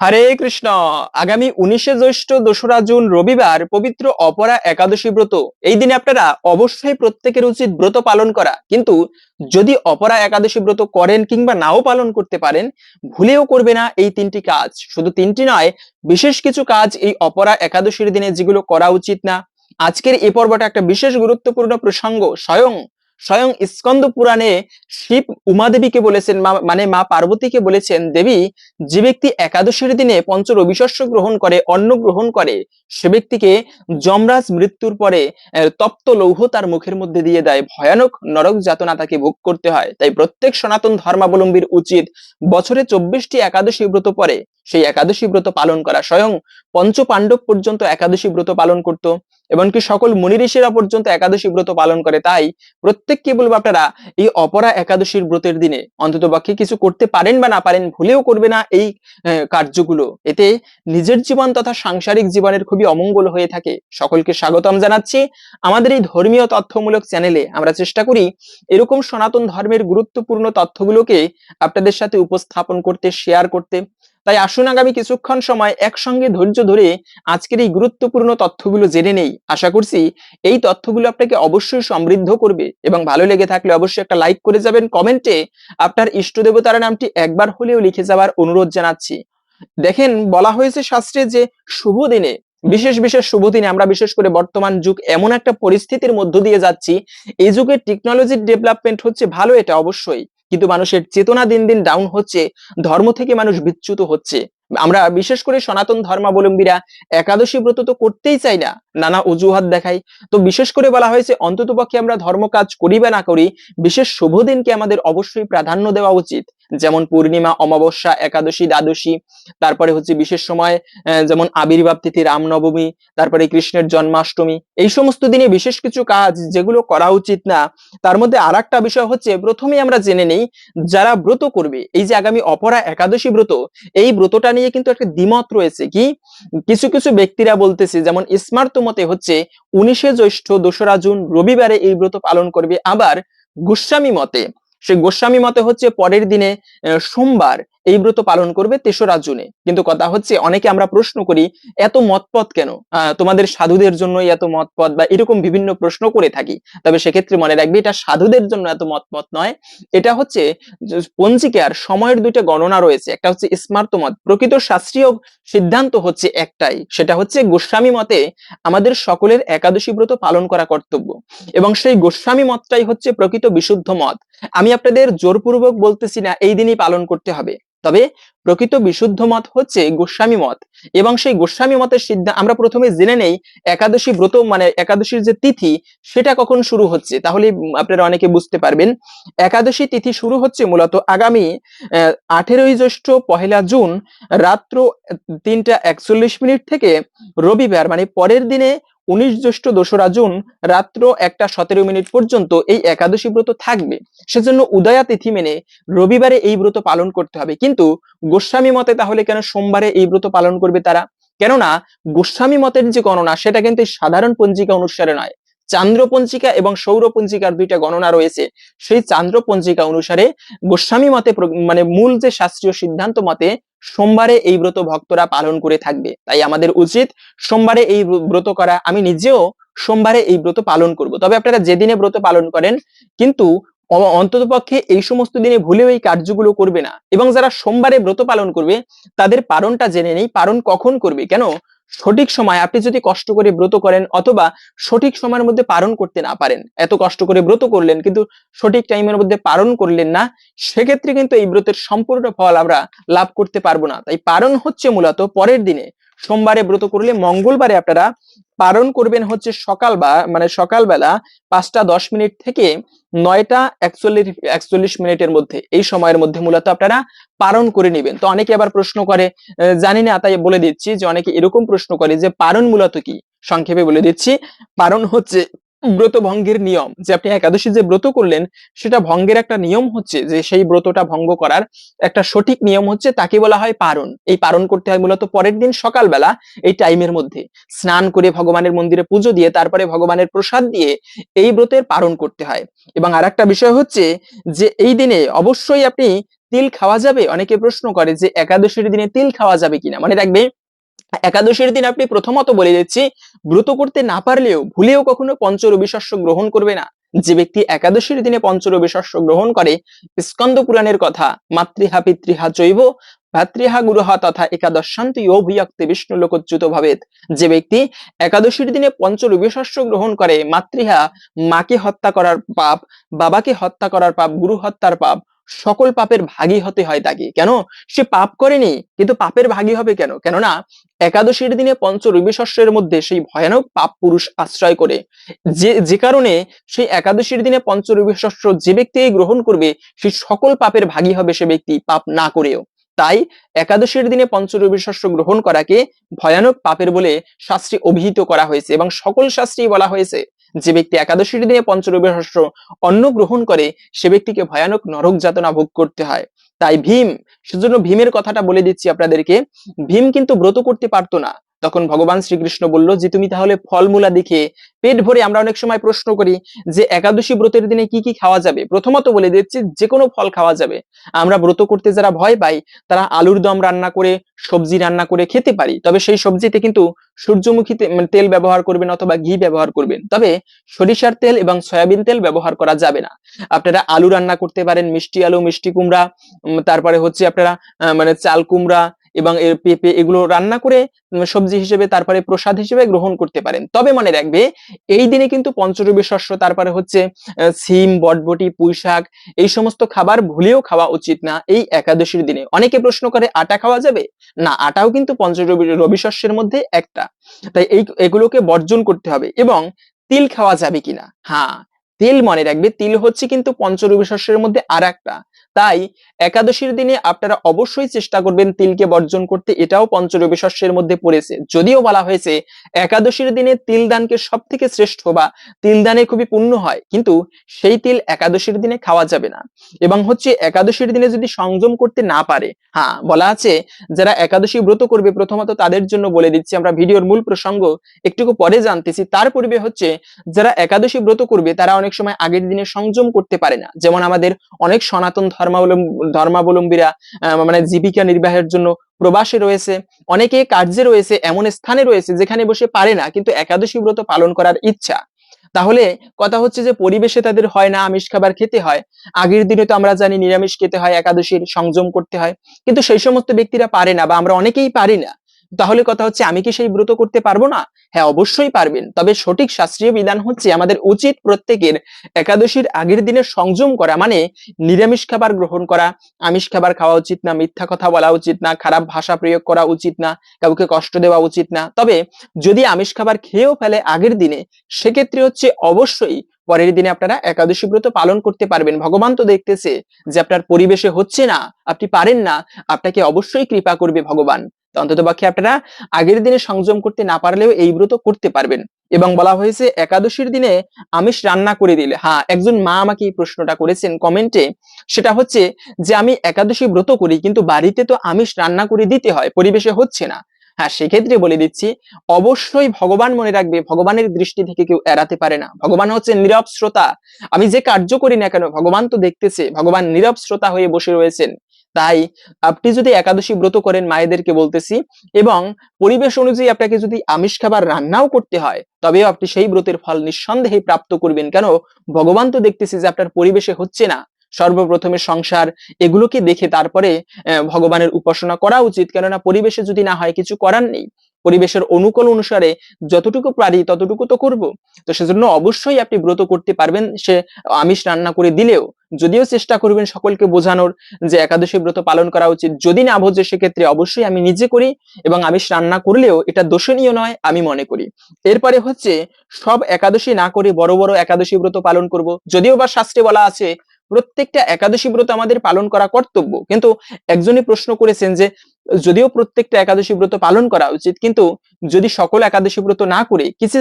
হরে কৃষ্ণ। আগামী উনিশে জ্যৈষ্ঠ দোসরা জুন রবিবার পবিত্র অপরা একাদশী ব্রত। এই দিনে আপনারা অবশ্যই প্রত্যেকের উচিত ব্রত পালন করা। কিন্তু যদি অপরা একাদশী ব্রত করেন কিংবা নাও পালন করতে পারেন, ভুলেও করবে না এই তিনটি কাজ। শুধু তিনটি নয়, বিশেষ কিছু কাজ এই অপরা একাদশীর দিনে যেগুলো করা উচিত না। আজকের এই পর্বটা একটা বিশেষ গুরুত্বপূর্ণ প্রসঙ্গ। স্বয়ং স্বয়ং স্কন্দ পুরাণে শিব উমাদেবীকে বলেছেন মানে মা পার্বতীকে বলেছেন, দেবী, যে ব্যক্তি একাদশীর দিনে পঞ্চ রবিশস্য গ্রহণ করে, অন্ন গ্রহণ করে, সে ব্যক্তিকে যমরাজ মৃত্যুর পরে তপ্ত লৌহ তার মুখের মধ্যে দিয়ে দেয়। ভয়ানক নরক যাতনা তাকে ভোগ করতে হয়। তাই প্রত্যেক সনাতন ধর্মাবলম্বীর উচিত বছরে চব্বিশটি একাদশী ব্রত পরে সেই একাদশী ব্রত পালন করা। স্বয়ং পঞ্চ পাণ্ডব পর্যন্ত একাদশী ব্রত পালন করত, এমনকি সকল মুনি ঋষিরা পর্যন্ত একাদশী ব্রত পালন করে। তাই প্রত্যেককে বলব আপনারা, এই অপরা একাদশীর ব্রতের দিনে অন্তত পক্ষে কিছু করতে পারেন বা না পারেন ভুলেও করবে না এই কার্যগুলো। এতে নিজের জীবন তথা সাংসারিক জীবনের খুবই অমঙ্গল হয়ে থাকে। সকলকে স্বাগতম জানাচ্ছি আমাদের এই ধর্মীয় তথ্যমূলক চ্যানেলে। আমরা চেষ্টা করি এরকম সনাতন ধর্মের গুরুত্বপূর্ণ তথ্যগুলোকে আপনাদের সাথে উপস্থাপন করতে শেয়ার করতে। তাই আসুন আগামী কিছুক্ষণ সময় একসঙ্গে ধৈর্য ধরে আজকের এই গুরুত্বপূর্ণ তথ্যগুলো জেনে নেই। আশা করছি এই তথ্যগুলো আপনাকে অবশ্যই সমৃদ্ধ করবে এবং ভালো লেগে থাকলে অবশ্যই একটা লাইক করে যাবেন। কমেন্টে আপনার ইষ্ট দেবতার নামটি একবার হলেও লিখে যাওয়ার অনুরোধ জানাচ্ছি। দেখেন, বলা হয়েছে শাস্ত্রে যে শুভ দিনে, বিশেষ বিশেষ শুভ দিনে আমরা বিশেষ করে বর্তমান যুগ এমন একটা পরিস্থিতির মধ্য দিয়ে যাচ্ছি। এই যুগে টেকনোলজির ডেভেলপমেন্ট হচ্ছে ভালো এটা অবশ্যই। কিন্তু মানুষের চেতনা দিন দিন ডাউন হচ্ছে, ধর্ম থেকে মানুষ বিচ্যুত হচ্ছে। আমরা বিশেষ করে সনাতন ধর্মাবলম্বীরা একাদশী ব্রত তো করতেই চাই না, নানা অজুহাত দেখাই। তো বিশেষ করে বলা হয়েছে অন্তত পক্ষে আমরা ধর্ম কাজ করি বা না করি, বিশেষ শুভ দিনকে আমাদের অবশ্যই প্রাধান্য দেওয়া উচিত। যেমন পূর্ণিমা, অমাবস্যা, একাদশী, দ্বাদশী, তারপরে হচ্ছে বিশেষ সময় যেমন আবির্ভাব তিথি, রামনবমী, তারপরে কৃষ্ণের জন্মাষ্টমী, এই সমস্ত দিনে বিশেষ কিছু কাজ যেগুলো করা উচিত না, তার মধ্যে আর বিষয় হচ্ছে প্রথমে আমরা জেনে নেই যারা ব্রত করবে, এই যে আগামী অপরা একাদশী ব্রত, এই ব্রতটা নিয়ে কিন্তু একটা দ্বিমত রয়েছে কি? কিছু কিছু ব্যক্তিরা বলতেছে, যেমন স্মার্ত মতে হচ্ছে উনিশে জ্যৈষ্ঠ দোসরা জুন রবিবারে এই ব্রত পালন করবে, আবার গোস্বামী মতে। সে গোস্বামী মতে হচ্ছে পরের দিনে সোমবার এই ব্রত পালন করবে তেসরা জুনে কিন্তু কথা হচ্ছে, অনেকে আমরা প্রশ্ন করি, এত মতপথ কেন? তোমাদের সাধুদের জন্য এত মতপথ বা এরকম বিভিন্ন প্রশ্ন করে থাকি। তবে সেক্ষেত্রে মনে রাখবে, এটা সাধুদের জন্য এত মতপথ নয়। এটা হচ্ছে পঞ্জিকার সময়ের দুইটা গণনা রয়েছে। একটা হচ্ছে স্মার্ত মত। প্রকৃত শাস্ত্রীয় সিদ্ধান্ত হচ্ছে একটাই। সেটা হচ্ছে, গোস্বামী মতে আমাদের সকলের একাদশী ব্রত পালন করা কর্তব্য। এবং সেই গোস্বামী মতটাই হচ্ছে প্রকৃত বিশুদ্ধ মত। আমি আপনাদের জোরপূর্বক বলতেছি না, এই দিনই পালন করতে হবে। তবে প্রকৃত বিশুদ্ধ মত হচ্ছে গোস্বামী মত। এবং সেই গোস্বামী মতের সিদ্ধান্ত আমরা প্রথমে জেনে নেই, একাদশী ব্রত মানে একাদশীর যে তিথি, সেটা কখন শুরু হচ্ছে? তাহলে আপনারা অনেকে বুঝতে পারবেন। একাদশী তিথি শুরু হচ্ছে মূলত আগামী আঠেরোই জ্যৈষ্ঠ পহেলা জুন, রাত্র তিনটা একচল্লিশ মিনিট থেকে রবিবার মানে পরের দিনে উনিশ জ্যৈষ্ঠ দোসরা জুন রাত্র একটা সতেরো মিনিট পর্যন্ত এই একাদশী ব্রত থাকবে। সেজন্য উদয়া তিথি মেনে রবিবারে এই ব্রত পালন করতে হবে। কিন্তু গোস্বামী মতে তাহলে কেন সোমবারে এই ব্রত পালন করবে তারা? কেননা গোস্বামী মতের যে গণনা, সেটা কিন্তু সাধারণ পঞ্জিকা অনুসারে নয়। চান্দ্র পঞ্জিকা এবং সৌর পঞ্জিকার দুইটা গণনা রয়েছে। সেই চান্দ্র পঞ্জিকা অনুসারে গোস্বামী মতে মানে মূল যে শাস্ত্রীয় সিদ্ধান্ত মতে সোমবারে এই ব্রত ভক্তরা পালন করে থাকবে। তাই আমাদের উচিত সোমবারে এই ব্রত করা। আমি নিজেও সোমবারে এই ব্রত পালন করব। তবে আপনারা যেদিনে ব্রত পালন করেন, কিন্তু অন্তত পক্ষে এই সমস্ত দিনে ভুলেও এই কার্যগুলো করবে না। এবং যারা সোমবারে ব্রত পালন করবে, তাদের পারণটা জেনে নেই। পারণ কখন করবে? কেন? সঠিক সময় আপনি যদি কষ্ট করে ব্রত করেন অথবা সঠিক সময়ের মধ্যে পালন করতে না পারেন, এত কষ্ট করে ব্রত করলেন কিন্তু সঠিক টাইমের মধ্যে পালন করলেন না, সেক্ষেত্রে কিন্তু এই ব্রতের সম্পূর্ণ ফল আমরা লাভ করতে পারব না। তাই পালন হচ্ছে মূলত পরের দিনে সোমবারে ব্রত করলে মঙ্গলবারে আপনারা পালন করবেন হচ্ছে সকাল বা মানে সকালবেলা পাঁচটা দশ মিনিট থেকে নয়টা একচল্লিশ একচল্লিশ মিনিটের মধ্যে, এই সময়ের মধ্যে মূলত আপনারা পালন করে নেবেন। তো অনেকে আবার প্রশ্ন করে জানি না, তাই বলে দিচ্ছি যে অনেকে এরকম প্রশ্ন করে যে পারণ মূলত কি? সংক্ষেপে বলে দিচ্ছি পারণ হচ্ছে ব্রত ভঙ্গের নিয়ম, যে আপনি একাদশী যে ব্রত করলেন, সেটা ভঙ্গের একটা নিয়ম হচ্ছে যে সেই ব্রতটা ভঙ্গ করার একটা সঠিক নিয়ম হচ্ছে তাকে বলা হয় পারণ। এই পালন করতে হয় মূলত পরের দিন সকালবেলা এই টাইমের মধ্যে। স্নান করে ভগবানের মন্দিরে পুজো দিয়ে তারপরে ভগবানের প্রসাদ দিয়ে এই ব্রতের পালন করতে হয়। এবং আর একটা বিষয় হচ্ছে যে এই দিনে অবশ্যই আপনি তিল খাওয়া যাবে? অনেকে প্রশ্ন করে যে একাদশীর দিনে তিল খাওয়া যাবে কিনা? মনে রাখবে একাদশীর দিন আপনি প্রথমত বলে দিচ্ছি, ব্রত করতে না পারলেও ভুলেও কখনো পঞ্চরবি শস্য গ্রহণ করবে না। যে ব্যক্তি একাদশীর দিনে পঞ্চরবি শস্য গ্রহণ করে, স্কন্দ পুরাণের কথা, মাতৃহা পিতৃহা চৈব, ভাতৃহা গুরুহা তথা একাদশান্তি অভিয়ক্তে বিষ্ণু লোকচ্যুত ভাবেত যে ব্যক্তি একাদশীর দিনে পঞ্চরবি শস্য গ্রহণ করে, মাতৃহা মাকে হত্যা করার পাপ, বাবাকে হত্যা করার পাপ, গুরু হত্যার পাপ, সকল পাপের ভাগী হতে হয় তাকে। কেন? সে পাপ করেনি, কিন্তু পাপের ভাগী হবে কেন? কেননা একাদশীর দিনে পঞ্চ রবি শস্যের মধ্যে সেই ভয়ানক পাপ পুরুষ আশ্রয় করে। যে যে কারণে সেই একাদশীর দিনে পঞ্চ রবি শস্য যে ব্যক্তি গ্রহণ করবে সেই সকল পাপের ভাগী হবে সে ব্যক্তি, পাপ না করেও। তাই একাদশীর দিনে পঞ্চরবি শস্য গ্রহণ করাকে ভয়ানক পাপের বলে শাস্ত্রে অভিহিত করা হয়েছে এবং সকল শাস্ত্রেই বলা হয়েছে যে ব্যক্তি একাদশীর দিনে পঞ্চরবি শস্য অন্ন গ্রহণ করে, সে ব্যক্তিকে ভয়ানক নরক যাতনা ভোগ করতে হয়। তাই ভীম সেজন্য ভীমের কথাটা বলে দিচ্ছি আপনাদেরকে। ভীম কিন্তু ব্রত করতে পারতো না। তখন ভগবান শ্রীকৃষ্ণ বলল যে, তুমি তাহলে ফলমূলা দেখে পেট ভরে আমরা অনেক সময় প্রশ্ন করি যে, একাদশী ব্রতের দিনে কি কি খাওয়া যাবে? প্রথমত বলে দিচ্ছি যে কোনো ফল খাওয়া যাবে। আমরা ব্রত করতে যারা ভয় পাই, তারা আলুর দম রান্না করে, সবজি রান্না করে খেতে পারি। তবে সেই সবজিতে কিন্তু সূর্যমুখী তেল ব্যবহার করবেন অথবা ঘি ব্যবহার করবেন। তবে সরিষার তেল এবং সয়াবিন তেল ব্যবহার করা যাবে না। আপনারা আলু রান্না করতে পারেন, মিষ্টি আলু, মিষ্টি কুমড়া তারপরে হচ্ছে আপনারা মানে চাল কুমড়া এবং এর পেঁপে এগুলো রান্না করে সবজি হিসেবে, তারপরে প্রসাদ হিসেবে গ্রহণ করতে পারেন। তবে মনে রাখবে, এই দিনে কিন্তু পঞ্চরবি শস্য, তারপরে হচ্ছে সিম, বটবটি পুঁই শাক এই সমস্ত খাবার ভুলেও খাওয়া উচিত না এই একাদশীর দিনে। অনেকে প্রশ্ন করে, আটা খাওয়া যাবে? না, আটাও কিন্তু পঞ্চরবি রবি শস্যের মধ্যে একটা। তাই এই, এগুলোকে বর্জন করতে হবে এবং তিল খাওয়া যাবে কিনা? হ্যাঁ তিল মনে রাখবে। তিল হচ্ছে কিন্তু পঞ্চরবি শস্যের মধ্যে আর একটা তাই একাদশীর দিনে আপনারা অবশ্যই চেষ্টা করবেন তিলকে বর্জন করতে। এটাও পঞ্চরবি শস্যের মধ্যে পড়েছে। যদিও বলা হয়েছে একাদশীর দিনে তিল দানকে সব থেকে শ্রেষ্ঠ বা তিল দানে খুবই পুণ্য হয়, কিন্তু সেই তিল একাদশীর দিনে খাওয়া যাবে না। এবং হচ্ছে একাদশীর দিনে যদি সংযম করতে না পারে হ্যাঁ বলা আছে, যারা একাদশী ব্রত করবে, প্রথমত তাদের জন্য বলে দিচ্ছি, আমরা ভিডিওর মূল প্রসঙ্গ একটুকু পরে জানতেছি। তার পূর্বে হচ্ছে, যারা একাদশী ব্রত করবে, তারা সময় আগের দিনে সংযম করতে পারে না। যেমন আমাদের অনেক সনাতন ধর্মাবলম্বী ধর্মাবলম্বীরা মানে জীবিকা নির্বাহের জন্য প্রবাসে রয়েছে। অনেকে কার্যে রয়েছে, এমন স্থানে রয়েছে যেখানে বসে পারে না, কিন্তু একাদশী ব্রত পালন করার ইচ্ছা। তাহলে কথা হচ্ছে যে পরিবেশে তাদের হয় না, আমিষ খাবার খেতে হয়। আগের দিনে তো আমরা জানি নিরামিষ খেতে হয়, একাদশীর সংযম করতে হয়। কিন্তু সেই সমস্ত ব্যক্তিরা পারে না বা আমরা অনেকেই পারি না। তাহলে কথা হচ্ছে, আমি কি সেই ব্রত করতে পারব না? হ্যাঁ অবশ্যই পারবেন। তবে সঠিক শাস্ত্রীয় বিধান হচ্ছে, আমাদের উচিত প্রত্যেকের একাদশীর আগের দিনে সংযম করা মানে নিরামিষ খাবার গ্রহণ করা। আমিষ খাবার খাওয়া উচিত না, মিথ্যা কথা বলা উচিত না, খারাপ ভাষা প্রয়োগ করা উচিত না, কাউকে কষ্ট দেওয়া উচিত না। তবে যদি আমিষ খাবার খেয়েও ফেলে আগের দিনে, সেক্ষেত্রে হচ্ছে অবশ্যই পরের দিনে আপনারা একাদশী ব্রত পালন করতে পারবেন। ভগবান তো দেখতেছে যে আপনার পরিবেশে হচ্ছে না, আপনি পারেন না, আপনাকে অবশ্যই কৃপা করবে ভগবান। তো অন্তত পক্ষে আপনারা আগের দিনে সংযম করতে না পারলেও এই ব্রত করতে পারবেন। এবং বলা হয়েছে, একাদশীর দিনে আমিষ রান্না করে দিলে হ্যাঁ একজন মা আমাকে এই প্রশ্নটা করেছেন কমেন্টে, সেটা হচ্ছে যে আমি একাদশী ব্রত করি, কিন্তু বাড়িতে তো আমিষ রান্না করে দিতে হয়, পরিবেশে হচ্ছে না। হ্যাঁ সেক্ষেত্রে বলে দিচ্ছি, অবশ্যই ভগবান মনে রাখবে, ভগবানের দৃষ্টি থেকে কেউ এড়াতে পারে না। ভগবান হচ্ছে নীরব শ্রোতা। আমি যে কার্য করি না কেন, ভগবান তো দেখতেছে, ভগবান নীরব শ্রোতা হয়ে বসে রয়েছেন। তাই আপনি যদি একাদশী ব্রত করেন মায়েদেরকে বলতেছি এবং পরিবেশ অনুযায়ী আপনাকে যদি আমিষ খাবার রান্নাও করতে হয়, তবেও আপনি সেই ব্রতের ফল নিঃসন্দেহে প্রাপ্ত করবেন। কেন? ভগবান তো দেখতেছি যে আপনার পরিবেশে হচ্ছে না। সর্বপ্রথমে সংসার এগুলোকে দেখে তারপরে ভগবানের উপাসনা করা উচিত। কেননা পরিবেশে যদি না হয়, কিছু করার নেই। পরিবেশের অনুকূল অনুসারে যতটুকু পারি ততটুকু তো করব। তো সেজন্য অবশ্যই আপনি ব্রত করতে পারবেন, সে আমিষ রান্না করে দিলেও যদিও চেষ্টা করবেন সকলকে বোঝানোর যে একাদশী ব্রত পালন করা উচিত, যদি না বোঝে সেক্ষেত্রে অবশ্যই আমি নিজে করি এবং আমিষ রান্না করলেও এটা দোষণীয় নয় আমি মনে করি। এরপরে হচ্ছে সব একাদশী না করে বড় বড় একাদশী ব্রত পালন করব। যদিও বা শাস্ত্রে বলা আছে প্রত্যেকটা একাদশী ব্রত আমাদের পালন করা কর্তব্য। কিন্তু একজনই প্রশ্ন করেছেন যে, যদিও প্রত্যেকটা একাদশী ব্রত পালন করা উচিত, কিন্তু যদি সকল একাদশী ব্রত না করে, কিছু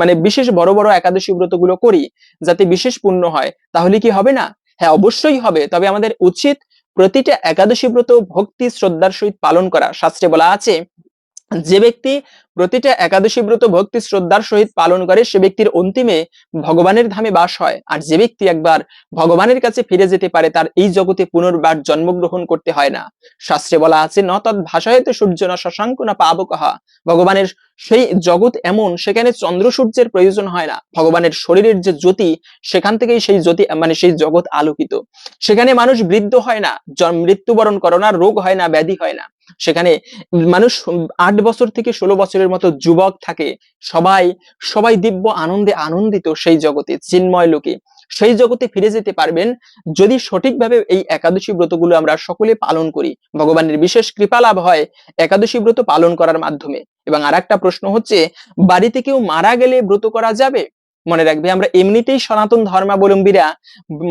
মানে বিশেষ বড় বড় একাদশী ব্রতগুলো করি, যাতে বিশেষ পূর্ণ হয়, তাহলে কি হবে না? হ্যাঁ অবশ্যই হবে। তবে আমাদের উচিত প্রতিটা একাদশী ব্রত ভক্তি শ্রদ্ধার সহিত পালন করা। শাস্ত্রে বলা আছে, যে ব্যক্তি প্রতিটা একাদশী ব্রত ভক্তি শ্রদ্ধার সহিত পালন করে সে ব্যক্তির অন্তিমে ভগবানের ধামে বাস হয়। আর যে ব্যক্তি একবার ভগবানের কাছে ফিরে যেতে পারে, তার এই জগতে পুনর্বার জন্মগ্রহণ করতে হয় না। শাস্ত্রে বলা আছে, ন তৎ ভাষায়তে সূর্য না শশাঙ্ক না পাবকহা ভগবানের সেই জগৎ এমন, সেখানে চন্দ্র সূর্যের প্রয়োজন হয় না। ভগবানের শরীরের যে জ্যোতি, সেখান থেকেই সেই জ্যোতি মানে সেই জগৎ আলোকিত। সেখানে মানুষ বৃদ্ধ হয় না মৃত্যুবরণ করে না রোগ হয় না, ব্যাধি হয় না। সেখানে মানুষ আট বছর থেকে ষোলো বছরের মতো যুবক থাকে, সবাই সবাই দিব্য আনন্দে আনন্দিত সেই জগতে, চিন্ময় লোকে। সেই জগতে ফিরে যেতে পারবেন যদি সঠিকভাবে এই একাদশী ব্রতগুলো আমরা সকলে পালন করি। ভগবানের বিশেষ কৃপা লাভ হয় একাদশী ব্রত পালন করার মাধ্যমে। এবং আর একটা প্রশ্ন হচ্ছে, বাড়িতে কেউ মারা গেলে ব্রত করা যাবে? মনে রাখবে, আমরা এমনিতেই সনাতন ধর্মাবলম্বীরা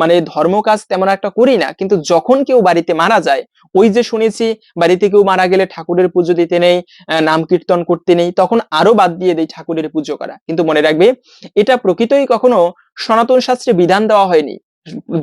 মানে ধর্ম কাজ তেমন একটা করি না, কিন্তু যখন কেউ বাড়িতে মারা যায় ওই যে শুনেছি, বাড়িতে কেউ মারা গেলে ঠাকুরের পুজো দিতে নেই নাম কীর্তন করতে নেই, তখন আরও বাদ দিয়ে দেয় ঠাকুরের পুজো করা। কিন্তু মনে রাখবে, এটা প্রকৃতই কখনো সনাতন শাস্ত্রে বিধান দেওয়া হয়নি।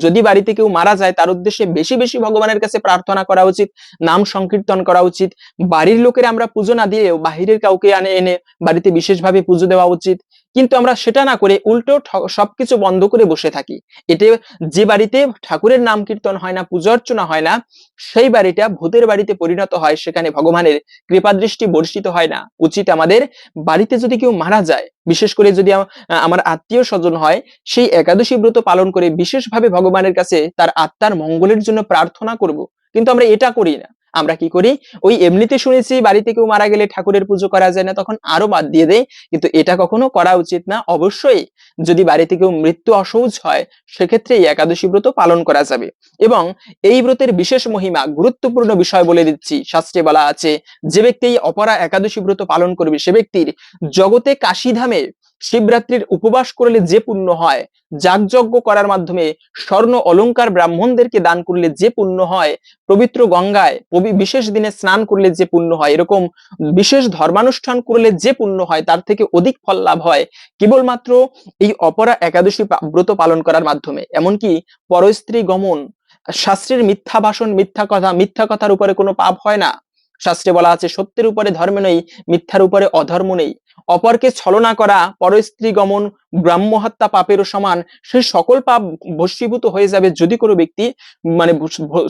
যদি বাড়িতে কেউ মারা যায়, তার উদ্দেশ্যে বেশি বেশি ভগবানের কাছে প্রার্থনা করা উচিত, নাম সংকীর্তন করা উচিত, বাড়ির লোকের আমরা পুজো না দিয়েও বাহিরের কাউকে আনে এনে বাড়িতে বিশেষভাবে পুজো দেওয়া উচিত। কিন্তু আমরা সেটা না করে উল্টো সবকিছু বন্ধ করে বসে থাকি। এতে যে বাড়িতে ঠাকুরের নাম কীর্তন হয় না, পুজো অর্চনা হয় না, সেই বাড়িটা ভূতের বাড়িতে পরিণত হয়, সেখানে ভগবানের কৃপা দৃষ্টি বর্ষিত হয় না। উচিত আমাদের বাড়িতে যদি কেউ মারা যায়, বিশেষ করে যদি আমার আত্মীয় স্বজন হয়, সেই একাদশী ব্রত পালন করে বিশেষভাবে ভগবানের কাছে তার আত্মার মঙ্গলের জন্য প্রার্থনা করব। কিন্তু আমরা এটা করি না। আমরা কি করি? ওই এমনিতে শুনেছি বাড়িতে কেউ মারা গেলে ঠাকুরের পুজো করা যায় না, তখন আরও বাদ দিয়ে দেয়। কিন্তু এটা কখনো করা উচিত না। অবশ্যই যদি বাড়িতে কেউ মৃত্যু অসহজ হয়, সেক্ষেত্রে এই একাদশী ব্রত পালন করা যাবে। এবং এই ব্রতের বিশেষ মহিমা, গুরুত্বপূর্ণ বিষয় বলে দিচ্ছি। শাস্ত্রে বলা আছে, যে ব্যক্তি এই অপরা একাদশী ব্রত পালন করবে, সে ব্যক্তির জগতে কাশীধামে শিবরাত্রির উপবাস করলে যে পুণ্য হয়, যাগযজ্ঞ করার মাধ্যমে স্বর্ণ অলংকার ব্রাহ্মণদেরকে দান করলে যে পুণ্য হয়, পবিত্র গঙ্গায় বিশেষ দিনে স্নান করলে যে পুণ্য হয়, এরকম বিশেষ ধর্মানুষ্ঠান করলে যে পুণ্য হয়, তার থেকে অধিক ফল লাভ হয়, কেবলমাত্র এই অপরা একাদশী ব্রত পালন করার মাধ্যমে। এমনকি পরস্ত্রী গমন, শাস্ত্রের মিথ্যা ভাষণ, মিথ্যা কথা, মিথ্যা কথার উপরে কোনো পাপ হয় না। শাস্ত্রে বলা আছে, সত্যের উপরে ধর্ম নেই, মিথ্যার উপরে অধর্ম নেই। অপরকে ছলনা করা পরস্ত্রী গমন ব্রাহ্ম হত্যা পাপেরও সমান সেই সকল পাপ ভস্মীভূত হয়ে যাবে যদি কোনো ব্যক্তি মানে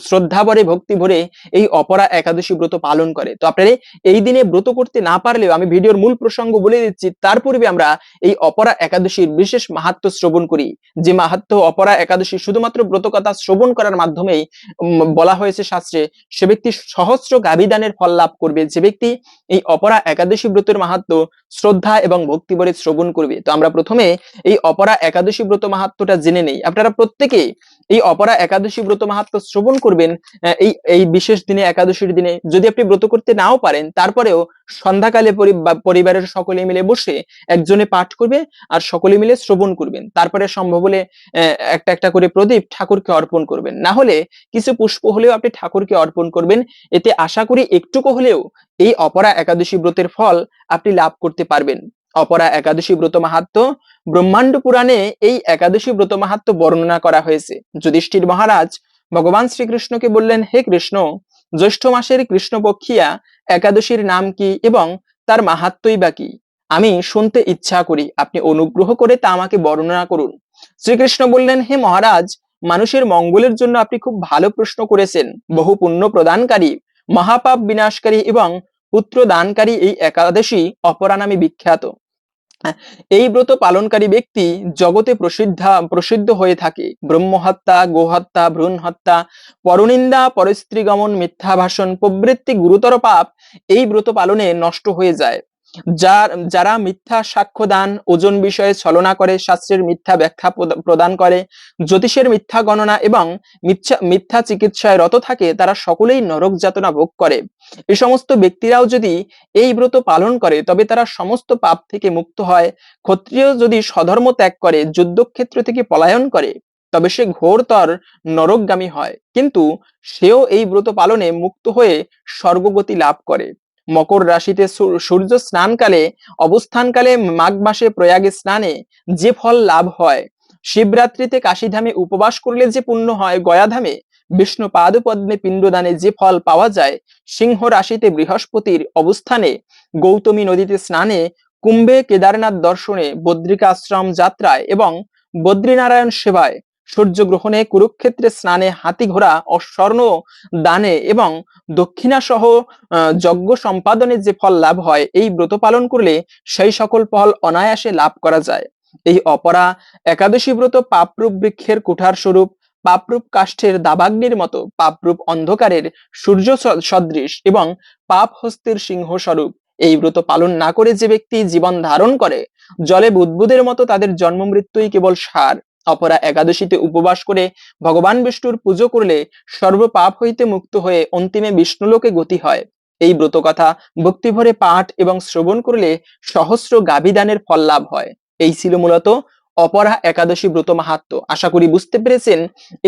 শ্রদ্ধা ভরে, ভক্তি ভরে এই অপরা একাদশী ব্রত পালন করে। তো আপনারা এই দিনে ব্রত করতে না পারলেও আমি ভিডিওর মূল প্রসঙ্গ বলে দিচ্ছি, তার পূর্বে আমরা এই অপরা একাদশীর বিশেষ মাহাত্ম শ্রবণ করি। যে মাহাত্ম অপরা একাদশী শুধুমাত্র ব্রতকথা শ্রবণ করার মাধ্যমেই বলা হয়েছে শাস্ত্রে, সে ব্যক্তি সহস্র গাবিদানের ফল লাভ করবে, যে ব্যক্তি এই অপরা একাদশী ব্রতের মাহাত্ম শ্রদ্ধা এবং ভক্তি ভরে শ্রবণ করবে। তো আমরা প্রথমে এই অপরা একাদশী ব্রত মাহাত্মটা জেনে নেই। আপনারা প্রত্যেকে এই অপরা একাদশী ব্রত মাহাত্ম শ্রবণ করবেন এই এই বিশেষ দিনে, একাদশীর দিনে। যদি আপনি ব্রত করতে নাও পারেন, তারপরেও সন্ধ্যাকালে পরিবারের সকলে মিলে বসে একজনে পাঠ করবে আর সকলে মিলে শ্রবণ করবেন। তারপরে সম্ভব হলে একটা একটা করে প্রদীপ ঠাকুরকে অর্পণ করবেন। না হলে কিছু পুষ্প হলেও আপনি ঠাকুরকে অর্পণ করবেন। এতে আশা করি একটুকু হলেও এই অপরা একাদশী ব্রতের ফল আপনি লাভ করতে পারবেন। অপরা একাদশী ব্রত মাহাত্ম ব্রহ্মাণ্ড পুরাণে এই একাদশী ব্রত মাহাত্ম বর্ণনা করা হয়েছে। যুধিষ্ঠির মহারাজ ভগবান শ্রীকৃষ্ণকে বললেন, হে কৃষ্ণ, জ্যৈষ্ঠ মাসের কৃষ্ণপক্ষিয়া একাদশীর নাম কি এবং তার মাহাত্মই বা কি? আমি শুনতে ইচ্ছা করি, আপনি অনুগ্রহ করে তা আমাকে বর্ণনা করুন। শ্রীকৃষ্ণ বললেন, হে মহারাজ, মানুষের মঙ্গলের জন্য আপনি খুব ভালো প্রশ্ন করেছেন। বহু পুণ্য প্রদানকারী, মহাপাপ বিনাশকারী এবং পুত্র দানকারী এই একাদশী অপরা নামে বিখ্যাত। এই ব্রত পালনকারী ব্যক্তি জগতে প্রসিদ্ধা, প্রসিদ্ধ হয়ে থাকে। ব্রহ্মহত্যা, গোহত্যা ভ্রূণ হত্যা পরনিন্দা পরস্ত্রী গমন মিথ্যা ভাষণ প্রবৃত্তি গুরুতর পাপ এই ব্রত পালনে নষ্ট হয়ে যায়। যার, যারা মিথ্যা সাক্ষ্য দান, ওজন বিষয়ে ছলনা করে, শাস্ত্রের মিথ্যা ব্যাখ্যা প্রদ- প্রদান করে, জ্যোতিষের মিথ্যা গণনা এবং মিথ্যা মিথ্যা চিকিৎসায় রত থাকে, তারা সকলেই নরক যাতনা ভোগ করে। এই সমস্ত ব্যক্তিরাও যদি এই ব্রত পালন করে, তবে তারা সমস্ত পাপ থেকে মুক্ত হয়। ক্ষত্রিয় যদি স্বধর্ম ত্যাগ করে, যুদ্ধক্ষেত্র থেকে পলায়ন করে, তবে সে ঘোরতর নরকগামী হয়। কিন্তু সেও এই ব্রত পালনে মুক্ত হয়ে স্বর্গগতি লাভ করে। মকর রাশিতে সূর- সূর্য স্নানকালে, অবস্থানকালে মাঘ মাসে প্রয়াগে স্নানে যে ফল লাভ হয়, শিবরাত্রিতে কাশীধামে উপবাস করলে যে পুণ্য হয় গয়াধামে বিষ্ণু পাদপদ্মে পিণ্ডদানে যে ফল পাওয়া যায়, সিংহ রাশিতে বৃহস্পতির অবস্থানে, গৌতমী নদীতে স্নানে, কুম্ভে কেদারনাথ দর্শনে, বদ্রিকাশ্রম যাত্রায় এবং বদ্রীনারায়ণ সেবায় সূর্যগ্রহণে কুরুক্ষেত্রে স্নানে হাতি ঘোড়া ও স্বর্ণ দানে এবং দক্ষিণা সহ যজ্ঞ সম্পাদনে যে ফল লাভ হয়, এই ব্রত পালন করলে সেই সকল ফল অনায়াসে লাভ করা যায়। এই অপরা একাদশী ব্রত পাপরূপ বৃক্ষের কুঠার স্বরূপ, পাপরূপ কাষ্ঠের দাবাগ্নির মতো পাপরূপ অন্ধকারের সূর্য সদৃশ এবং পাপ হস্তের সিংহ স্বরূপ। এই ব্রত পালন না করে যে ব্যক্তি জীবন ধারণ করে, জলে বুদ্বুদের মতো তাদের জন্ম মৃত্যুই কেবল সার। অপরা একাদশীতে উপবাস করে ভগবান বিষ্ণুর পুজো করলে সর্ব পাপ হইতে মুক্ত হয়ে অন্তিমে বিষ্ণুলোকে গতি হয়। এই ব্রত কথা ভক্তিভরে পাঠ এবং শ্রবণ করলে সহস্র গাভিদানের ফল লাভ হয়। এই ছিল মূলত অপরা একাদশী ব্রত মাহাত্ম আশা করি বুঝতে পেরেছেন,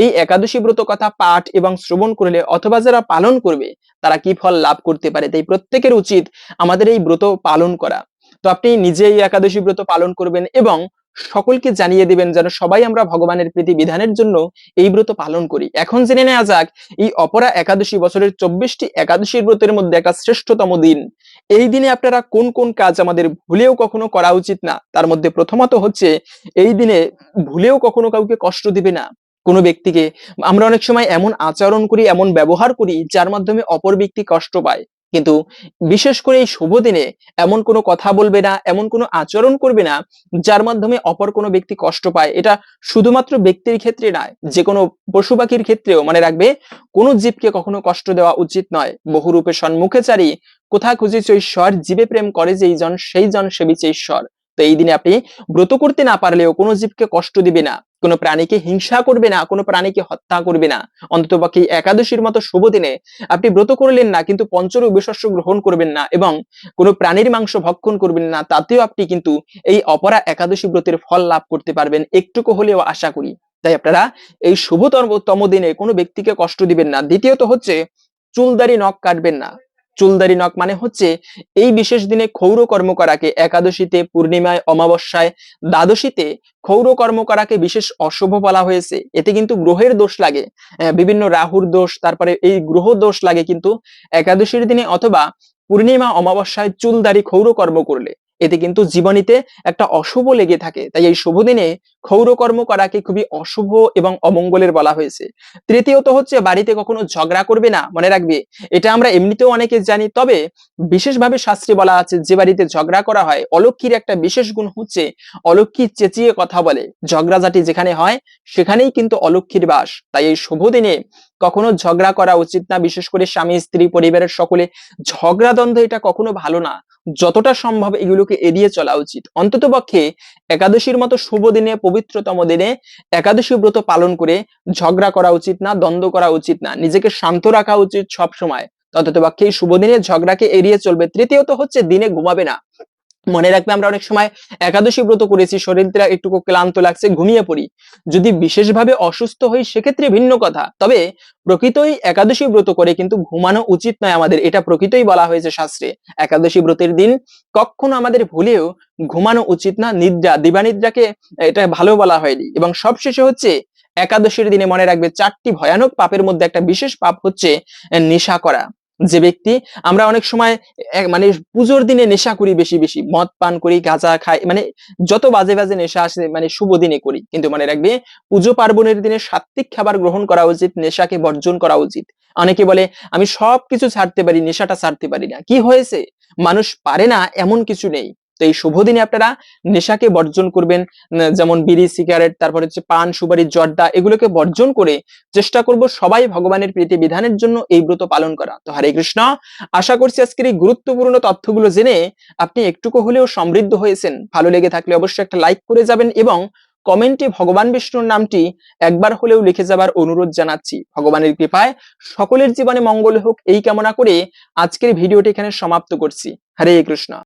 এই একাদশী ব্রত কথা পাঠ এবং শ্রবণ করলে অথবা যারা পালন করবে, তারা কি ফল লাভ করতে পারে? তাই প্রত্যেকের উচিত আমাদের এই ব্রত পালন করা। তো আপনি নিজে এই একাদশী ব্রত পালন করবেন এবং সকলকে জানিয়ে দিবেন যেন সবাই আমরা ভগবানের প্রীতি বিধানের জন্য এই ব্রত পালন করি। এখন জেনে নেওয়া যাক, এই অপরা একাদশী বছরের চব্বিশটি একাদশীর ব্রতের মধ্যে একটা শ্রেষ্ঠতম দিন। এই দিনে আপনারা কোন কোন কাজ আমাদের ভুলেও কখনো করা উচিত না। তার মধ্যে প্রথমত হচ্ছে, এই দিনে ভুলেও কখনো কাউকে কষ্ট দিবে না। কোনো ব্যক্তিকে, আমরা অনেক সময় এমন আচরণ করি, এমন ব্যবহার করি, যার মাধ্যমে অপর ব্যক্তি কষ্ট পায়। কিন্তু বিশেষ করে এই শুভ দিনে এমন কোনো কথা বলবে না, এমন কোনো আচরণ করবে না, যার মাধ্যমে অপর কোনো ব্যক্তি কষ্ট পায়। এটা শুধুমাত্র ব্যক্তির ক্ষেত্রে নয় যে কোনো পশু পাখির ক্ষেত্রেও মনে রাখবে, কোনো জীবকে কখনো কষ্ট দেওয়া উচিত নয়। বহুরূপে সম্মুখে চারি কোথা খুঁজিছ ঈশ্বর, জীবে প্রেম করে যেই জন, সেই জন সেবিছে ঈশ্বর। তো এই দিনে আপনি ব্রত করতে না পারলেও কোনো জীবকে কষ্ট দিবে না। কোনো প্রাণীকে হিংসা করবে না, কোনো প্রাণীকে হত্যা করবে না। অন্তত বাকি একাদশীর মতো শুভ দিনে আপনি ব্রত করলেন না, কিন্তু পঞ্চর শস্য গ্রহণ করবেন না এবং কোনো প্রাণীর মাংস ভক্ষণ করবেন না, তাতেও আপনি কিন্তু এই অপরা একাদশী ব্রতের ফল লাভ করতে পারবেন। একটুকু হলেও আশা করি। তাই আপনারা এই শুভতম তম দিনে কোনো ব্যক্তিকে কষ্ট দিবেন না। দ্বিতীয়ত হচ্ছে চুলদারি নখ কাটবেন না। চুলদারি নখ মানে হচ্ছে এই বিশেষ দিনে ক্ষৌর কর্ম করাকে একাদশীতে, পূর্ণিমায়, অমাবস্যায়, দ্বাদশীতে ক্ষৌর কর্ম করাকে বিশেষ অশুভ বলা হয়েছে। এতে কিন্তু গ্রহের দোষ লাগে বিভিন্ন রাহুর দোষ, তারপরে এই গ্রহ দোষ লাগে কিন্তু একাদশীর দিনে অথবা পূর্ণিমা, অমাবস্যায় চুলদারি ক্ষৌর কর্ম করলে। এতে কিন্তু জীবনীতে একটা অশুভ লেগে থাকে। তাই এই শুভ দিনে ক্ষৌরকর্ম করাকে খুবই অশুভ এবং অমঙ্গলের বলা হয়েছে। তৃতীয়ত হচ্ছে, বাড়িতে কখনো ঝগড়া করবে না, মনে রাখবে। এটা আমরা এমনিতেও অনেকে জানি, তবে বিশেষভাবে শাস্ত্রে বলা আছে, যে বাড়িতে ঝগড়া করা হয় অলক্ষীর একটা বিশেষ গুণ হচ্ছে অলক্ষী চেঁচিয়ে কথা বলে। ঝগড়াঝাটি যেখানে হয়, সেখানেই কিন্তু অলক্ষীর বাস। তাই এই শুভ দিনে কখনো ঝগড়া করা উচিত না, বিশেষ করে স্বামী, স্ত্রী, পরিবারের সকলে। ঝগড়া দ্বন্দ্ব এটা কখনো ভালো না। যতটা সম্ভব এগুলোকে এড়িয়ে চলা উচিত। অন্তত পক্ষে একাদশীর মতো শুভ দিনে, পবিত্রতম দিনে একাদশী ব্রত পালন করে ঝগড়া করা উচিত না, দ্বন্দ্ব করা উচিত না, নিজেকে শান্ত রাখা উচিত সব সময় অন্তত পক্ষে এই শুভ দিনে ঝগড়াকে এড়িয়ে চলবে। তৃতীয়ত হচ্ছে দিনে ঘুমাবে না। মনে রাখবে, আমরা অনেক সময় একাদশী ব্রত করেছি, শরীরটা একটু ক্লান্ত লাগছে, ঘুমিয়ে পড়ি। যদি বিশেষভাবে অসুস্থ হই, সেক্ষেত্রে ভিন্ন কথা। তবে প্রকৃতই একাদশী ব্রত করে কিন্তু ঘুমানো উচিত নয় আমাদের, এটা প্রকৃতই বলা হয়েছে শাস্ত্রে। একাদশী ব্রতের দিন কখনো আমাদের ভুলেও ঘুমানো উচিত না, নিদ্রা, দিবানিদ্রাকে এটা ভালো বলা হয়নি। এবং সবশেষে হচ্ছে, একাদশীর দিনে মনে রাখবে, চারটি ভয়ানক পাপের মধ্যে একটা বিশেষ পাপ হচ্ছে নেশা করা। যে ব্যক্তি, আমরা অনেক সময় মানে পুজোর দিনে নেশা করি বেশি বেশি। মদ পান করি, গাঁজা খাই মানে যত বাজে বাজে নেশা আসে মানে শুভ দিনে করি। কিন্তু মানে রাখবে, পুজো পার্বণের দিনে সাত্বিক খাবার গ্রহণ করা উচিত, নেশাকে বর্জন করা উচিত। অনেকে বলে, আমি সব কিছু ছাড়তে পারি, নেশাটা ছাড়তে পারি না। কি হয়েছে? মানুষ পারে না, এমন কিছু নেই। তো এই শুভ দিনে আপনারা নেশাকে বর্জন করবেন যেমন বিড়ি, সিগারেট, তারপর হচ্ছে পান, সুপারি, জর্দা, এগুলোকে বর্জন করে চেষ্টা করব সবাই ভগবানের প্রীতি বিধানের জন্য এই ব্রত পালন করা। তো হরে কৃষ্ণ, আশা করছি আজকের এই গুরুত্বপূর্ণ তথ্যগুলো জেনে আপনি একটুকু হলেও সমৃদ্ধ হয়েছেন। ভালো লেগে থাকলে অবশ্যই একটা লাইক করে যাবেন এবং কমেন্টে ভগবান বিষ্ণুর নামটি একবার হলেও লিখে যাবার অনুরোধ জানাচ্ছি। ভগবানের কৃপায় সকলের জীবনে মঙ্গল হোক, এই কামনা করে আজকের ভিডিওটি এখানে সমাপ্ত করছি। হরে কৃষ্ণ।